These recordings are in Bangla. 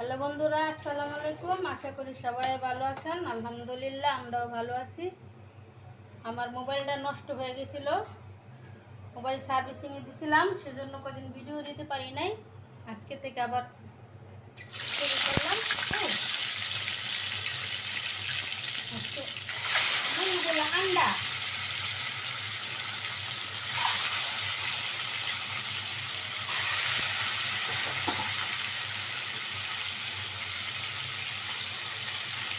হ্যালো বন্ধুরা, আসসালামু আলাইকুম। আশা করি সবাই ভালো আছেন। আলহামদুলিল্লাহ, আমরাও ভালো আছি। আমার মোবাইলটা নষ্ট হয়ে গেছিল। মোবাইল সার্ভিসিংয়ে দিছিলাম, সেজন্য কদিন ভিডিও দিতে পারি নাই। আজকে থেকে আবার শুরু করলাম। ডিমগুলো আন্ডা।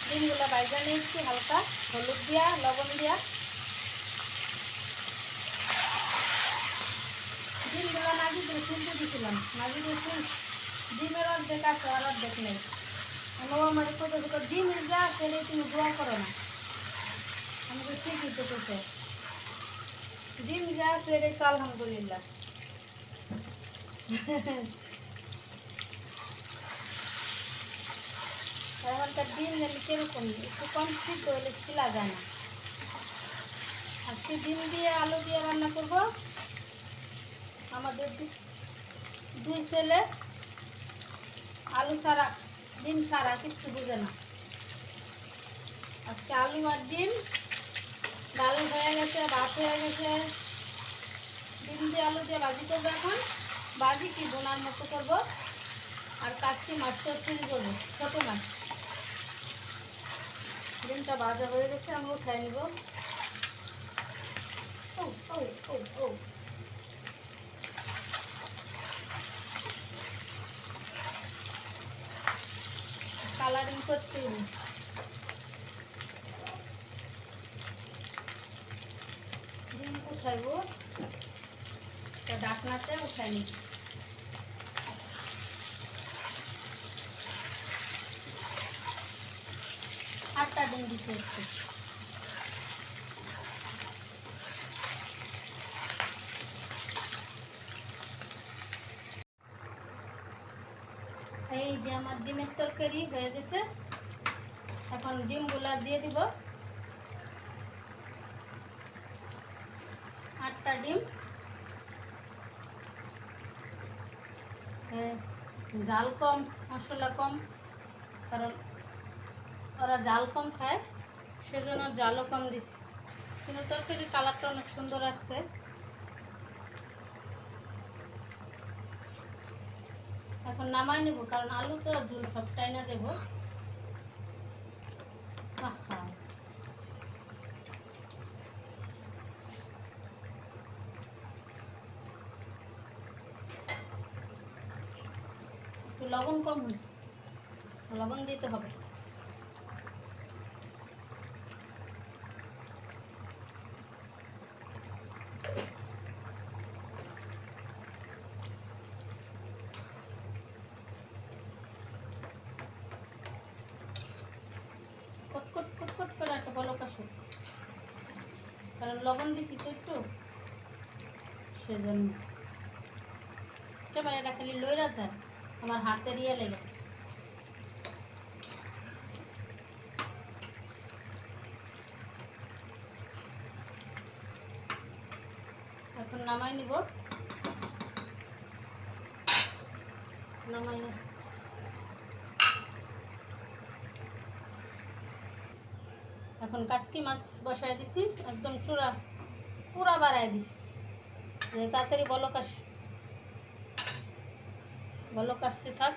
ডিমগুলো বাইজা নিয়েছি হালকা হলুদ দিয়া, লবণ দিয়া। ডিমগুলো মাঝি দিয়ে শুনতে দিয়েছিলাম মাঝি দিয়ে ডিমের অর্ধেক আছে, আর অর্ধেক নেই। ও আমার কত কত ডিমের যা আছে তুমি দোয়া করো না। আমাকে ঠিকই তো করতে ডিম যা আছে আলহামদুলিল্লাহ। এখনকার ডিম যেন কীরকম? একটু কম সিদ্ধ হলে ছিলা যায় না? আজকে ডিম দিয়ে আলু দিয়ে রান্না করব। আমাদের দুই ছেলে আলু ছাড়া, ডিম ছাড়া কিছু বুঝে না। আজকে আলু আর ডিম, ডাল হয়ে গেছে, ভাত হয়ে গেছে। ডিম দিয়ে আলু দিয়ে ভাজি করব এখন। ভাজি কি বোনার মতো করব? আর কাচ্চি মাছ চচ্চড়ি করব, ছোটো মাছ। ডিমটা ভাজা হয়ে গেছে আমি উঠাই নিব। ও ও ও ও। কালারিং করতে। ডিম উঠাইব তা ডাকনাতে উঠাই নিব আটটা ডিম দিতে হচ্ছে। এই যে আমার ডিমের তরকারি হয়ে গেছে। এখন ডিমগুলা দিয়ে দিব। আটটা ডিম। জাল কম, মশলা কম, কারণ ওরা জাল কম খায়, সেজন্য জালও কম দিছি। কিন্তু তরকারির কালারটা অনেক সুন্দর আসছে। এখন নামাই নেব, কারণ আলু তো ঝুল সবটাই না দেবো। লবণ কম হয়েছে। লবণ দিতে হবে। লবণ দিছি তো একটু। সেজন্য। এটা খালি লইরা যায়, আমার হাতে ইয়ে লেগে। এখন নামাই নিব। নামাই এখন কাসকি মাছ বসায় দিছি, একদম চূড়া, পুরা বাড়ায় দিছি। তাড়াতাড়ি বলো আস বলো আসতে থাক।